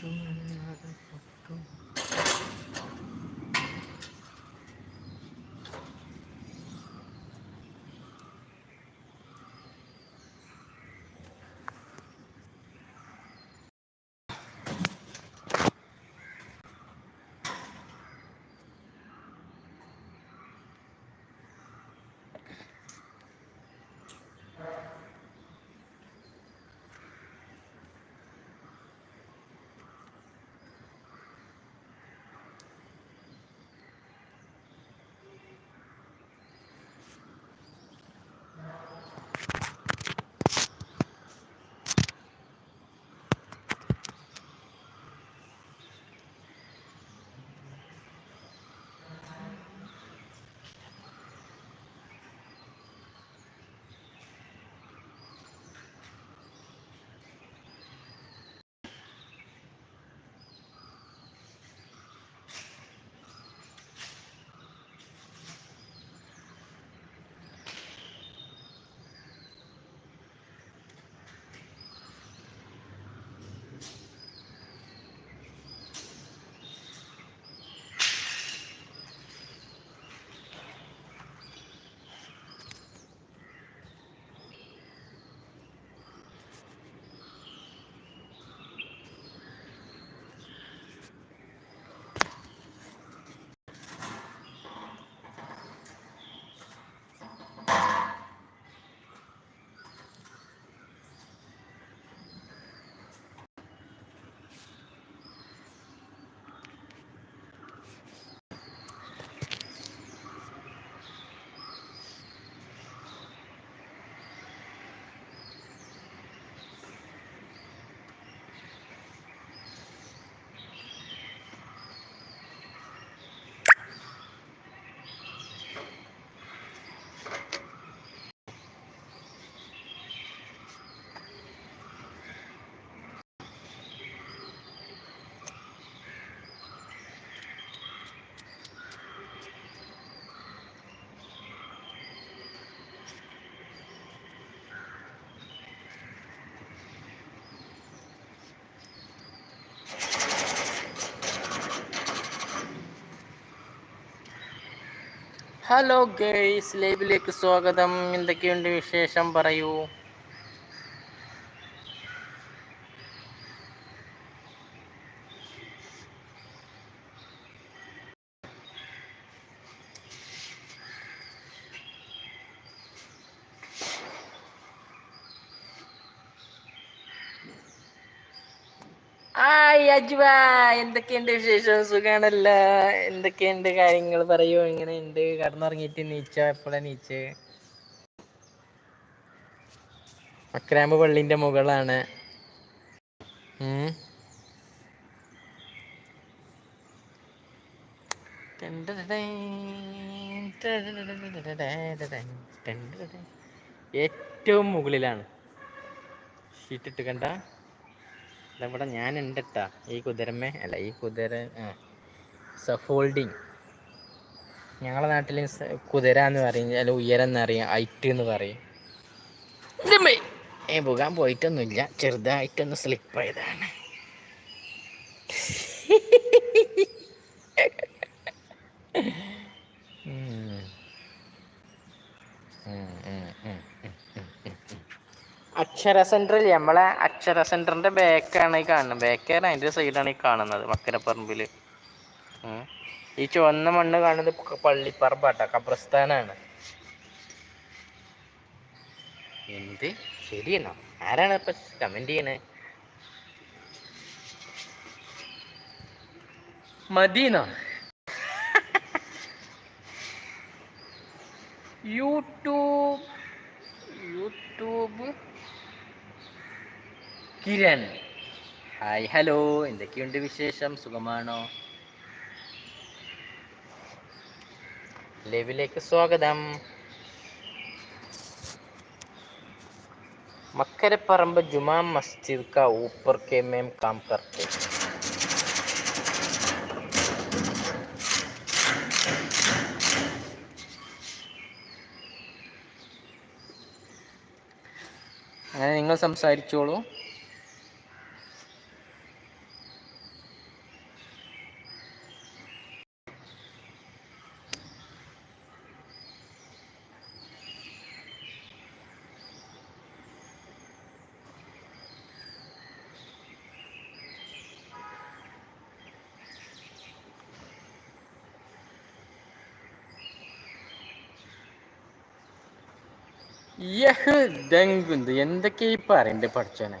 June hello guys ലൈവിലേക്ക് സ്വാഗതം. എന്തൊക്കെയുണ്ട് വിശേഷം? പറയൂ. ആയ് അജ്വ എന്തൊക്കെയുണ്ട് വിശേഷം? സുഖാണല്ല. എന്തൊക്കെയുണ്ട് കാര്യങ്ങൾ പറയൂ എങ്ങനെയുണ്ട്? കടന്നുറങ്ങിയിട്ട് നീച്ചോ? എപ്പോഴാ നീച്ച്? അക്രാമ്പ് പള്ളിന്റെ മുകളാണ്. ഏറ്റവും മുകളിലാണ്. ഷീറ്റിട്ട് കണ്ട? ഇവിടെ ഞാൻ ഉണ്ടട്ടാ? ഈ കുതിരമ്മേ? അല്ല ഈ കുതിര സഫോൾഡിങ് ഞങ്ങളെ നാട്ടിൽ കുതിര എന്ന് പറയും അല്ല ഉയരം എന്ന് പറയും ഐറ്റ് എന്ന് പറയും. ഏ പോകാൻ പോയിട്ടൊന്നുമില്ല. ചെറുതായിട്ടൊന്ന് സ്ലിപ്പ് അക്ഷര സെന്ററിൽ നമ്മളെ അക്ഷര സെന്ററിന്റെ ബാക്കാണ് ഈ കാണുന്നത്. ബാക്കാണ് അതിന്റെ സൈഡാണ് ഈ കാണുന്നത് മക്കരപ്പറമ്പിൽ ഈ ചുവന്ന മണ്ണ് കാണുന്നത് പള്ളിപ്പറമ്പാട്ട കബ്രസ്ഥാനാണ് എന്ത്? ശരിയെന്നോ? ആരാണ് ഇപ്പൊ കമന്റ് ചെയ്യണേ? മദീനോ YouTube YouTube. Kiran. Hi hello എന്തൊക്കെയുണ്ട് വിശേഷം? സുഖമാണോ? ലൈവിലേക്ക് സ്വാഗതം. മക്കരപ്പറമ്പ് ജുമാ മസ്ജിദ് കാ ഊപ്പർ കെ മേം കാം കർത്തേ. അങ്ങനെ നിങ്ങൾ സംസാരിച്ചോളൂ. ദങ്കുന്ത് എന്തൊക്കെയാ ഈ പറയണ്ടേ പഠിച്ചോനെ?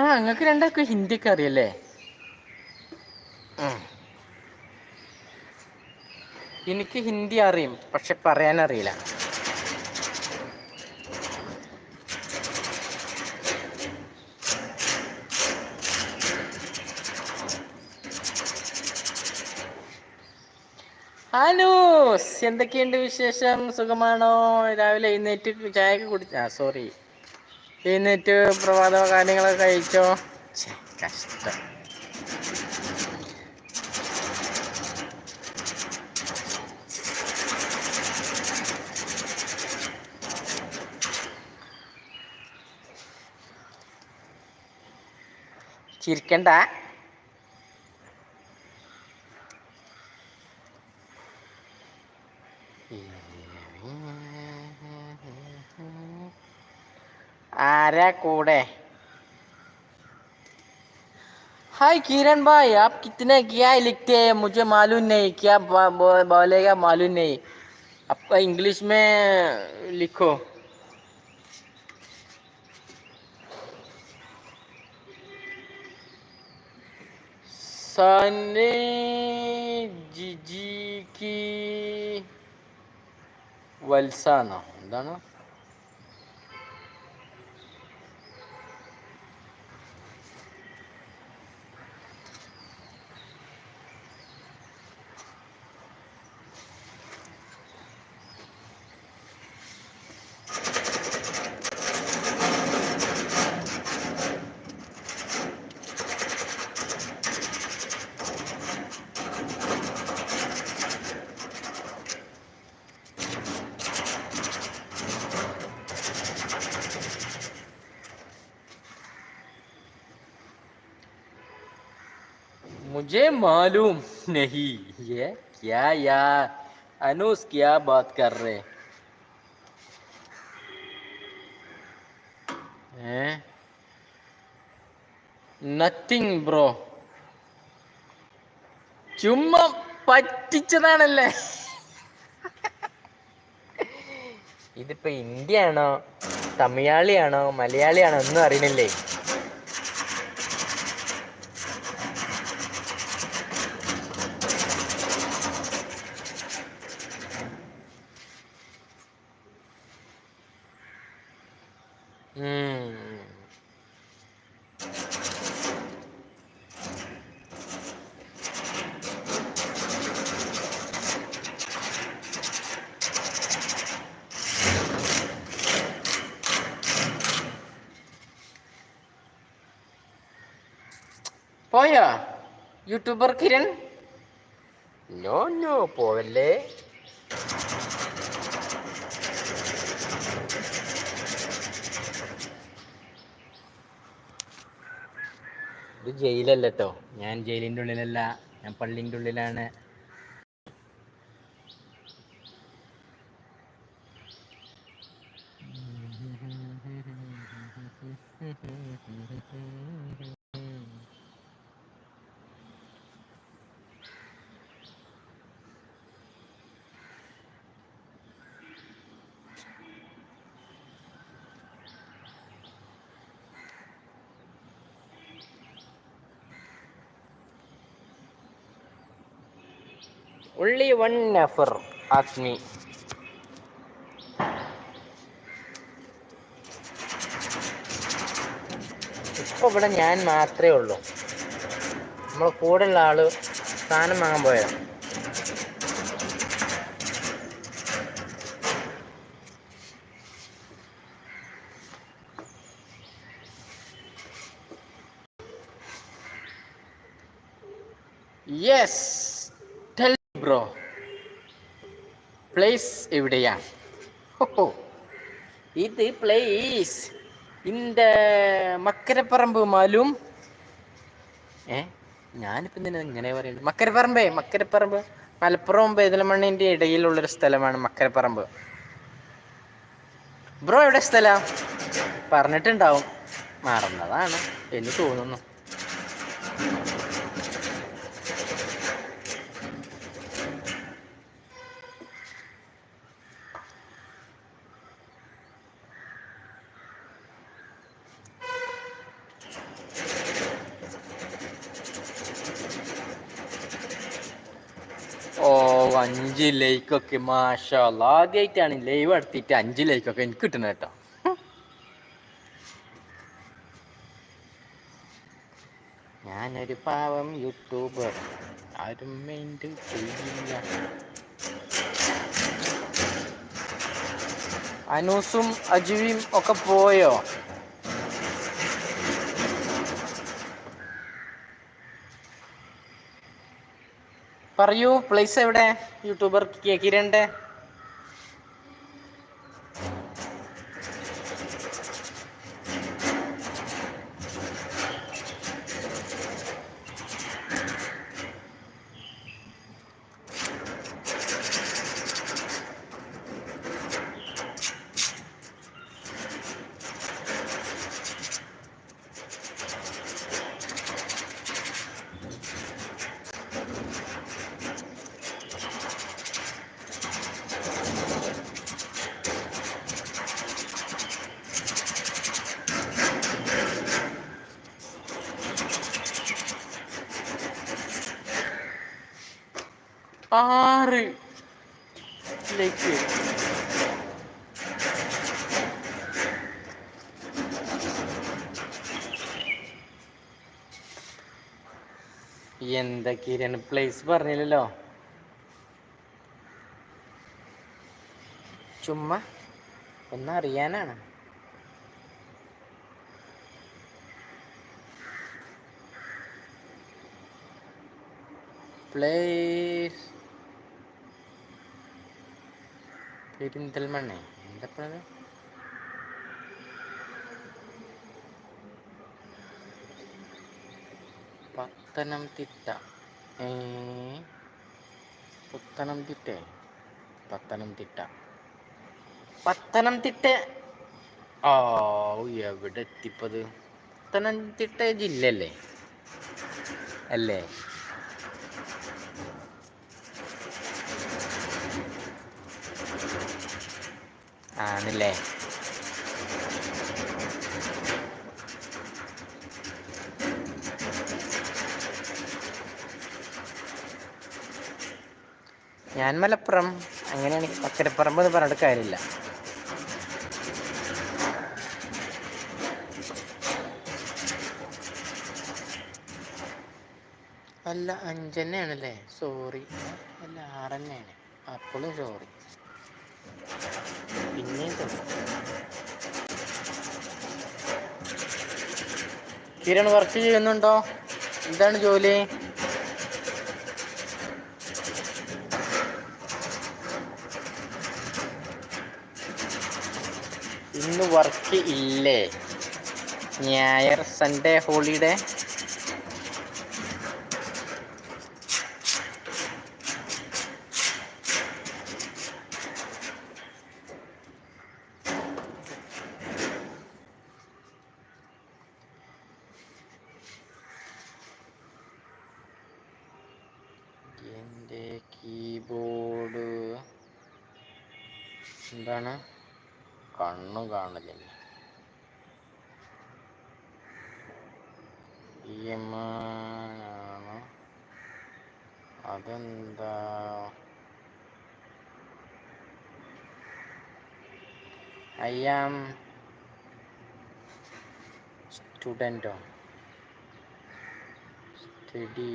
ആ നിങ്ങൾക്ക് രണ്ടാൾക്കും ഹിന്ദിയൊക്കെ അറിയല്ലേ. എനിക്ക് ഹിന്ദി അറിയും പക്ഷെ പറയാനറിയില്ല. ഹലൂസ് എന്തൊക്കെയുണ്ട് വിശേഷം? സുഖമാണോ? രാവിലെ എഴുന്നേറ്റ് ചായയൊക്കെ കുടിച്ച ആ സോറി എഴുന്നേറ്റ് പ്രഭാത കാര്യങ്ങളൊക്കെ കഴിച്ചോ? കഷ്ടം. ചിരിക്കണ്ട. मेरा है। हाय किरण भाई, आप कितने क्या लिखते हैं? मुझे मालूम नहीं, क्या बोलेगा मालूम नहीं। आपका इंग्लिश में लिखो। सने जीजी की वलसाना ना? मुझे मालूम नहीं ये क्या यार अनुस क्या बात कर रहे हैं നത്തിങ് ബ്രോ ചുമ്മാ പറ്റിച്ചതാണല്ലേ ഇതിപ്പോ ഇന്ത്യ ആണോ തമിഴാളിയാണോ മലയാളിയാണോ ഒന്നും അറിയണില്ലേ പോയോ? യൂട്യൂബർ കിരൺ? നോ നോ പോവല്ലേ? ജയിലല്ല ഞാൻ ജയിലിന്റെ ഉള്ളിലല്ല ഞാൻ പള്ളിന്റെ ഉള്ളിലാണ്. only one വൺ നെഫർ me ഇപ്പൊ ഇവിടെ ഞാൻ മാത്രമേ ഉള്ളൂ. നമ്മളെ കൂടെയുള്ള ആൾ സാധനം വാങ്ങാൻ പോയതാ. Yes bro. പ്ലേസ് എവിടെയാ? ഹോ ഇത് പ്ലേസ് ഇന്ത മക്കരപ്പറമ്പ് മാലും. ഏ ഞാനിപ്പം തന്നെ ഇങ്ങനെ പറയുന്നത് മക്കരപ്പറമ്പേ മക്കരപ്പറമ്പ്. മലപ്പുറം പേതലമണ്ണിന്റെ ഇടയിലുള്ളൊരു സ്ഥലമാണ് മക്കരപ്പറമ്പ്. ബ്രോ എവിടെ സ്ഥലം? പറഞ്ഞിട്ടുണ്ടാവും. മറന്നതാണ്. എന്ന് തോന്നുന്നു ഓ അഞ്ച് ലൈക്കൊക്കെ മാഷാല്ല ആദ്യമായിട്ടാണ് ലൈവ് നടത്തിയിട്ട് അഞ്ച് ലൈക്കൊക്കെ എനിക്ക് കിട്ടുന്നത് കേട്ടോ. ഞാനൊരു പാവം യൂട്യൂബർ. ആരും അനൂസും അജുവിയും ഒക്കെ പോയോ? പറയൂ പ്ലേസ് എവിടെ? യൂട്യൂബർ കിരണ്ടെ ആറ്. എന്താ കിരൺ പ്ലേസ് പറഞ്ഞില്ലല്ലോ? ചുമ്മാ ഒന്നറിയാനാണ്. പ്ലേസ് പെരിന്തൽമണ്ണ എന്തപ്പോഴത് പത്തനംതിട്ട ഏ? പത്തനംതിട്ട പത്തനംതിട്ട പത്തനംതിട്ട ആ എവിടെ എത്തിപ്പത് പത്തനംതിട്ട ജില്ലയല്ലേ? അല്ലേ? ആണല്ലേ? ഞാൻ മലപ്പുറം. അങ്ങനെയാണെങ്കിൽ പക്കരപ്പറമ്പ് എന്ന് പറഞ്ഞിട്ട് കാര്യമില്ല. അല്ല അഞ്ചന്നെയാണല്ലേ സോറി അല്ല ആറന്നെയാണ് അപ്പോഴും സോറി sorry. കിരൺ വർക്ക് ചെയ്യുന്നുണ്ടോ? എന്താണ് ജോലി? ഇന്ന് വർക്ക് ഇല്ലേ? ഞായർ സൺഡേ ഹോളിഡേ എന്താണ്? കണ്ണു കാണില്ല ഇ എം ആണ് അതെന്താ? ഐ ആം സ്റ്റുഡന്റോ? സ്റ്റഡി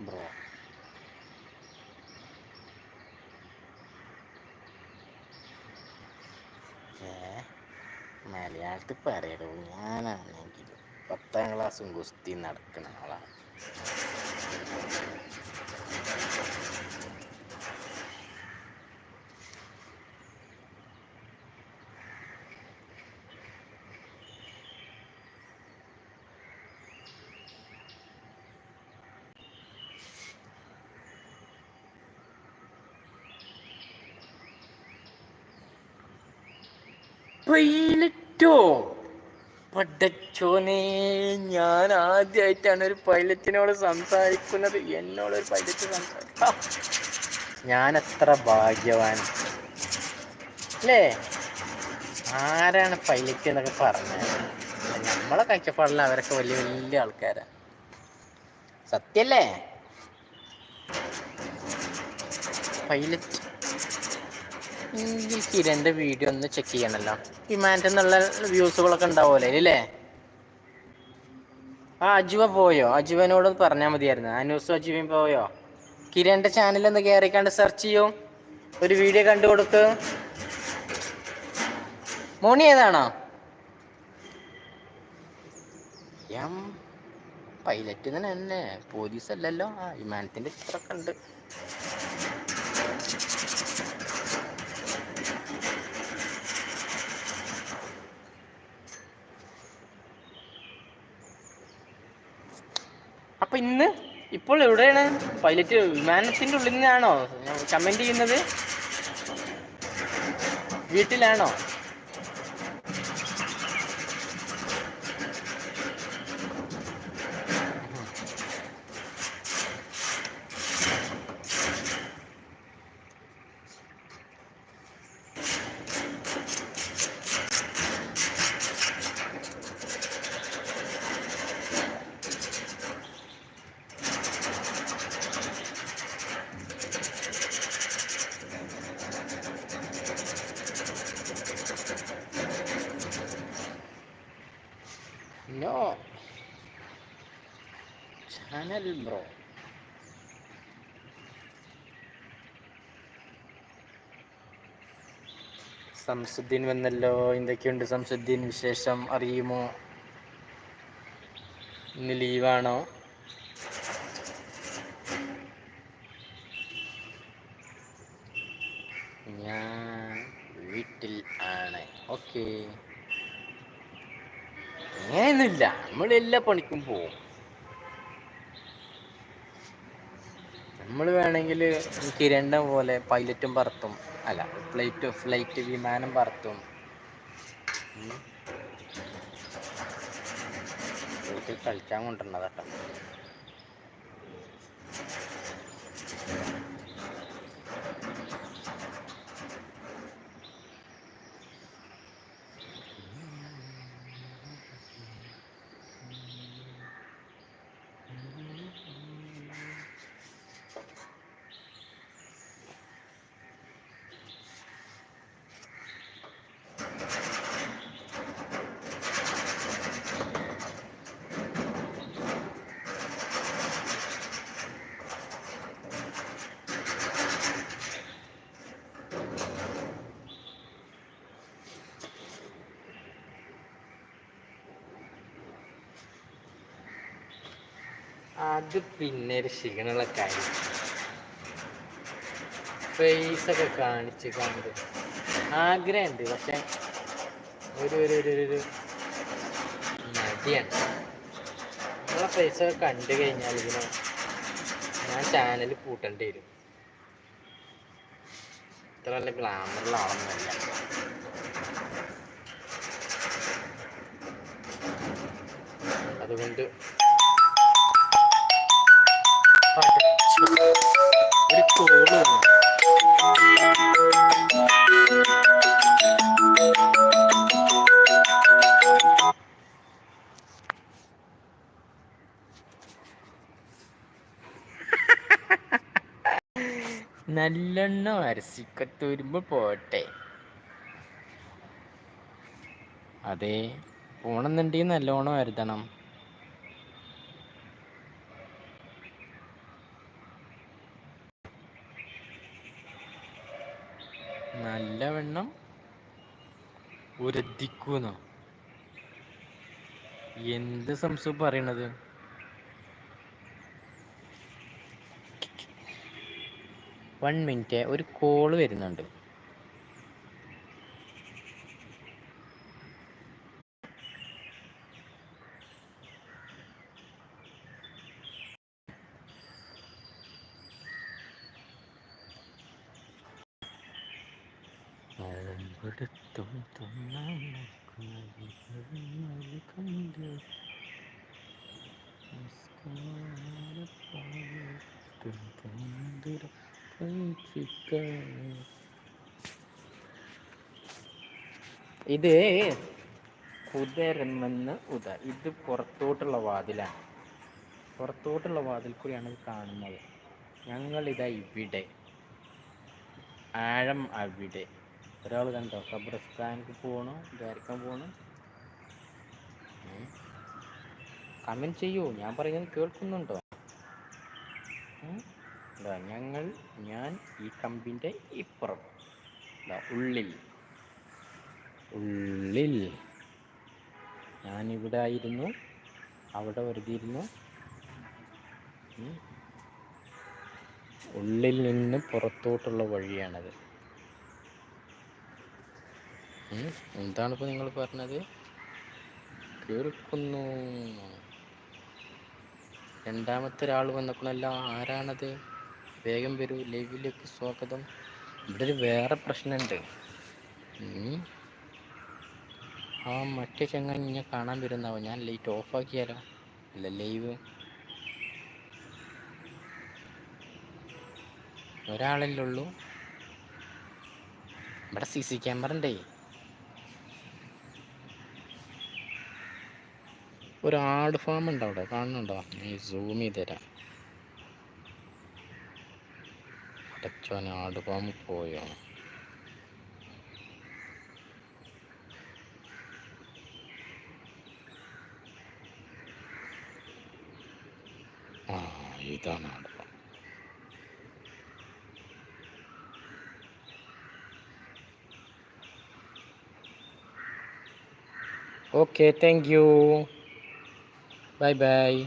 ബ്രോ ഏ മലയാളത്തിൽ പറയടോ ഞാനാണെങ്കിൽ പത്താം ക്ലാസ്സും ഗുസ്തി നടക്കുന്ന ആളാണ്. പൈലറ്റോ പടച്ചോനെ ഞാൻ ആദ്യമായിട്ടാണ് ഒരു പൈലറ്റിനോട് സംസാരിക്കുന്നത്. എന്നോട് ഒരു പൈലറ്റ് സംസാരിക്കാം. ഞാൻ എത്ര ഭാഗ്യവാൻ. അല്ലേ? ആരാണ് പൈലറ്റ് എന്നൊക്കെ പറഞ്ഞത് നമ്മളെ കാഴ്ചപ്പാടിൽ അവരൊക്കെ വലിയ വലിയ ആൾക്കാരാണ് സത്യല്ലേ? പൈലറ്റ് ഈ കിരന്റെ വീഡിയോ ഒന്ന് ചെക്ക് ചെയ്യണല്ലോ. വിമാനത്തിൽ എന്നുള്ള വ്യൂസുകളൊക്കെ ഉണ്ടാവുമല്ലേ അല്ലേ ആ അജുവ പോയോ? അജുവനോട് പറഞ്ഞാൽ മതിയായിരുന്നു. അനൂസും അജുവയും പോയോ? കിരന്റെ ചാനൽ ഒന്ന് കയറിക്കാണ്ട് സെർച്ച് ചെയ്യൂ. ഒരു വീഡിയോ കണ്ടു കൊടുക്ക്. മോണി ഏതാണോ? എം. പൈലറ്റ് തന്നെ. പോലീസ് അല്ലല്ലോ. ആ വിമാനത്തിന്റെ ചിത്രമൊക്കെ ഉണ്ട്. അപ്പൊ ഇന്ന് ഇപ്പോൾ എവിടെയാണ്? പൈലറ്റ് വിമാനത്തിന്റെ ഉള്ളിൽ നിന്നാണോ? കമന്റ് ചെയ്യുന്നത്? വീട്ടിലാണോ നോ ബ്രോ സംസുദ്ദീൻ വന്നല്ലോ എന്തൊക്കെയുണ്ട് സംസുദ്ദീൻ വിശേഷം അറിയുമോ? ഇന്ന് ലീവാണോ? ഞാൻ വീട്ടിൽ ആണ്. ഓക്കേ അങ്ങനെയൊന്നുമില്ല നമ്മൾ എല്ലാ പണിക്കും പോവും. നമ്മൾ വേണമെങ്കിൽ കിരണ്ടം പോലെ പൈലറ്റും പറത്തും. അല്ല ഫ്ലൈറ്റ് ഫ്ലൈറ്റ് വിമാനം പറത്തും. കളിക്കാൻ കൊണ്ടുവരണതാട്ടോ. അത് പിന്നെ ഒരു ക്ഷീണമുള്ള കാര്യം. ഫേസ് ഒക്കെ കാണിച്ച് കണ്ട്. ആഗ്രഹമുണ്ട് പക്ഷെ ഒരു ഒരു ഒരു ഒരു- മടിയാണ്. നമ്മളെ ഫേസ് ഒക്കെ കണ്ടു കഴിഞ്ഞാൽ ഇതിനെ ഞാൻ ചാനൽ പൂട്ടേണ്ടി വരും. ഇത്ര നല്ല ഗ്ലാമറുള്ള ആളൊന്നുമല്ല അതുകൊണ്ട്. ഒരു കോൾ വരുമ്പോ പോട്ടെ. അതെ പോണെന്നുണ്ടെങ്കിൽ നല്ലോണം വരുതണം നല്ലവണ്ണം ഉരദിക്കുന്നോ എന്ത് സംശയം പറയണത്? വൺ മിനിറ്റ് ഒരു കോൾ വരുന്നുണ്ട്. മുഖത്തും കണ്ട് ഇത് കുതിരമെന്ന് ഉദ ഇത് പുറത്തോട്ടുള്ള വാതിലാണ് പുറത്തോട്ടുള്ള വാതിൽ കൂടിയാണ് കാണുന്നത്. ഞങ്ങളിതാ ഇവിടെ. ആഴം അവിടെ. ഒരാൾ കണ്ടോ? ഖബർസ്ഥാനിക്ക് പോകണോ ദ്വാരക്കാൻ പോകണോ കമന്റ് ചെയ്യൂ. ഞാൻ പറയുന്നത് കേൾക്കുന്നുണ്ടോ? ഞങ്ങൾ ഞാൻ ഈ കമ്പിന്റെ ഇപ്പുറം. ദാ ഉള്ളിൽ. ഉള്ളിൽ. ഞാനിവിടെ ആയിരുന്നു. അവിടെ വെറുതെ ഇരുന്നു. ഉള്ളിൽ നിന്ന് പുറത്തോട്ടുള്ള വഴിയാണത്. ഉം. എന്താണിപ്പോൾ നിങ്ങൾ പറഞ്ഞത്? കേൾക്കുന്നു രണ്ടാമത്തെ ഒരാൾ വന്നപ്പോഴല്ല ആരാണത്? വേഗം വരൂ ലൈവിലേക്ക് സ്വാഗതം. ഇവിടെ ഒരു വേറെ പ്രശ്നമുണ്ട് ആ മറ്റേ ചങ്ങാൻ ഞാൻ കാണാൻ വരുന്നാവോ? ഞാൻ ലൈറ്റ് ഓഫാക്കിയാലോ അല്ല ലൈവ്. ഒരാളല്ലേ ഉള്ളൂ. ഇവിടെ സി സി ക്യാമറ ഉണ്ടേ. ഒരു ആട് ഫാം ഉണ്ട് അവിടെ. കാണുന്നുണ്ടോ? ഈ സൂം ചെയ്ത് തരാം. ആട് ഫാം പോയോ? ആ ഇതാണ് ആട് farm okay thank you Bye-bye.